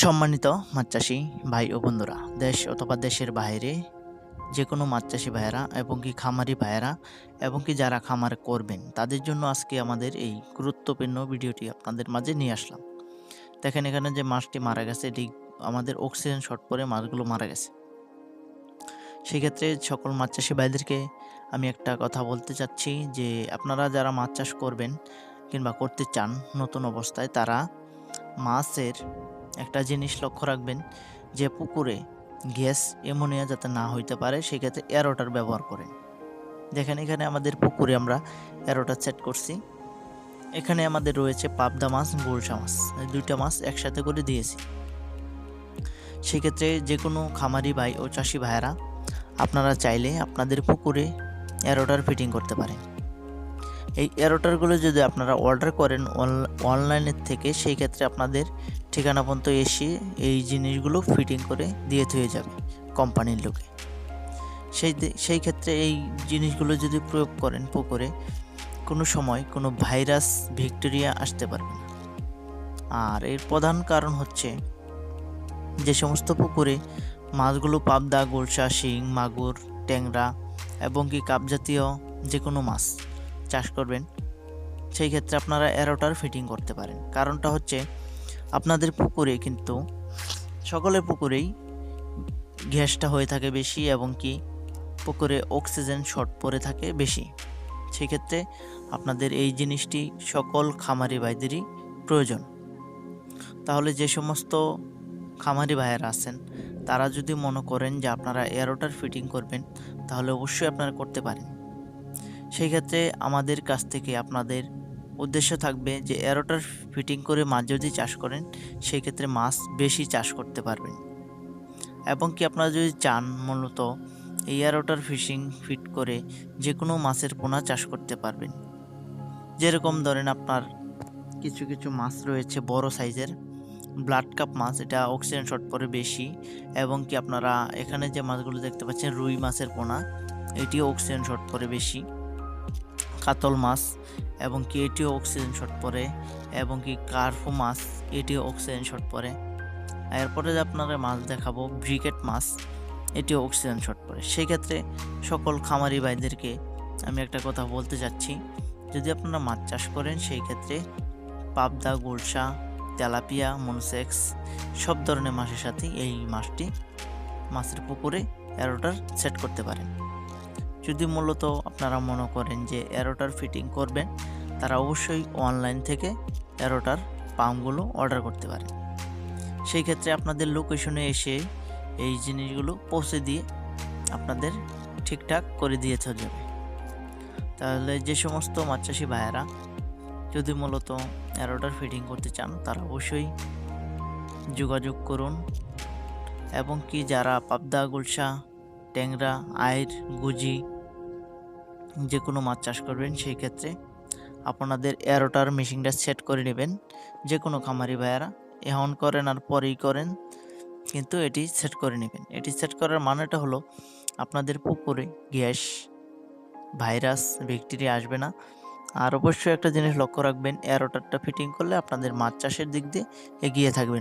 সম্মানিত মাছ চাষি ভাই ও বন্ধুরা, দেশ অথবা দেশের বাইরে যে কোনো মাছ চাষি ভাইয়েরা এবং কি খামারি ভাইয়েরা এবং কি যারা খামার করবেন, তাদের জন্য আজকে আমাদের এই গুরুত্বপূর্ণ ভিডিওটি আপনাদের মাঝে নিয়ে আসলাম। দেখেন এখানে যে মাছটি মারা গেছে, এটি আমাদের অক্সিজেন শর্ট পরে মাছগুলো মারা গেছে। সেক্ষেত্রে সকল মাছ চাষি ভাইদেরকে আমি একটা কথা বলতে চাচ্ছি যে, আপনারা যারা মাছ চাষ করবেন কিংবা করতে চান নতুন অবস্থায়, তারা মাছের একটা জিনিস লক্ষ্য রাখবেন যে পুকুরে গ্যাস এমোনিয়া যাতে না হইতে পারে, সেক্ষেত্রে এরোটার ব্যবহার করেন। দেখেন, এখানে আমাদের পুকুরে আমরা এরোটার সেট করছি। এখানে আমাদের রয়েছে পাবদা মাছ গোলসা মাছ। দুইটা মাছ একসাথে করে দিয়েছি। সেক্ষেত্রে যে কোনো খামারি ভাই ও চাষি ভাইয়েরা, আপনারা চাইলে আপনাদের পুকুরে এরোটার ফিটিং করতে পারেন। এই এরোটারগুলো যদি আপনারা অর্ডার করেন অনলাইনের থেকে সেই ক্ষেত্রে আপনাদের ঠিকানা পর্যন্ত এসে এই জিনিসগুলো ফিটিং করে দিয়ে থয়ে যাবে কোম্পানির লোকে। সেই সেই ক্ষেত্রে এই জিনিসগুলো যদি প্রয়োগ করেন পুকুরে, কোনো সময় কোনো ভাইরাস ভিক্টোরিয়া আসতে পারবে না। আর এর প্রধান কারণ হচ্ছে যে সমস্ত পুকুরে মাছগুলো পাবদা, গোলসা, শিং, মাগুর, ট্যাংরা এবং কি কাপ জাতীয় যে কোনো মাছ চাষ করবেন, সেই ক্ষেত্রে আপনারা এরোটার ফিটিং করতে পারেন। কারণটা হচ্ছে আপনাদের পুকুরে কিন্তু, সকলের পুকুরেই গ্যাসটা হয়ে থাকে বেশি এবং কি পুকুরে অক্সিজেন শর্ট পড়ে থাকে বেশি। সেক্ষেত্রে আপনাদের এই জিনিসটি সকল খামারি ভাইদেরই প্রয়োজন। তাহলে যে সমস্ত খামারি ভাইয়েরা আছেন, তারা যদি মনে করেন যে আপনারা এরোটার ফিটিং করবেন, তাহলে অবশ্যই আপনারা করতে পারেন। সেই ক্ষেত্রে আমাদের কাছ থেকে আপনাদের উদ্দেশ্য থাকবে যে এরোটার ফিটিং করে মাছ যদি চাষ করেন সেই ক্ষেত্রে মাছ বেশি চাষ করতে পারবেন। এবং কি আপনারা যদি চান মূলত এই এরোটার ফিশিং ফিট করে যে কোনো মাছের পোনা চাষ করতে পারবেন। যেরকম ধরেন আপনার কিছু কিছু মাছ রয়েছে বড় সাইজের, ব্লাড কাপ মাছ, এটা অক্সিজেন শর্ট পরে বেশি, এবং কি আপনারা এখানে যে মাছগুলো দেখতে পাচ্ছেন রুই মাছের পোনা, এটিও অক্সিজেন শর্ট পরে বেশি। কাতল মাছ এবং কি এটিও অক্সিজেন শর্ট পরে এবং কি কার্ফো মাছ, এটিও অক্সিজেন শর্ট পরে। এরপরে আপনারা মাছ দেখাবো, ব্রিকেট মাছ, এটিও অক্সিজেন শর্ট পরে। সেই ক্ষেত্রে সকল খামারি ভাইদেরকে আমি একটা কথা বলতে চাচ্ছি। যদি আপনারা মাছ চাষ করেন সেই ক্ষেত্রে পাবদা গোলসা তেলাপিয়া, মনসেক্স, সব ধরনের মাছের সাথে এই মাছটি, মাছের পুকুরে অ্যারোটার সেট করতে পারেন। যদি মূলত আপনারা মনে করেন যে এরোটার ফিটিং করবেন, তারা অবশ্যই অনলাইন থেকে এরোটার পাম্পগুলো অর্ডার করতে পারেন। সেই ক্ষেত্রে আপনাদের লোকেশনে এসে এই জিনিসগুলো পৌঁছে দিয়ে আপনাদের ঠিকঠাক করে দিয়ে যাবে। তাহলে যে সমস্ত মাছ চাষি ভাইয়েরা যদি মূলত এরোটার ফিটিং করতে চান, তারা অবশ্যই যোগাযোগ করুন। এবং কি যারা পাবদা, গুলশা ট্যাংরা আয়ের গুজি যে কোনো মাছ চাষ করবেন, সেই ক্ষেত্রে আপনাদের এরোটার মেশিনটা সেট করে নেবেন, যে কোনো খামারি ভাইয়ারা। এখন করেন আর পরেই করেন, কিন্তু এটি সেট করে নেবেন। এটি সেট করার মানেটা হলো আপনাদের পুকুরে গ্যাস, ভাইরাস, ব্যাকটেরিয়া আসবে না। আর অবশ্যই একটা জিনিস লক্ষ্য রাখবেন এরোটারটা ফিটিং করলে আপনাদের মাছ চাষের দিক দিয়ে এগিয়ে থাকবেন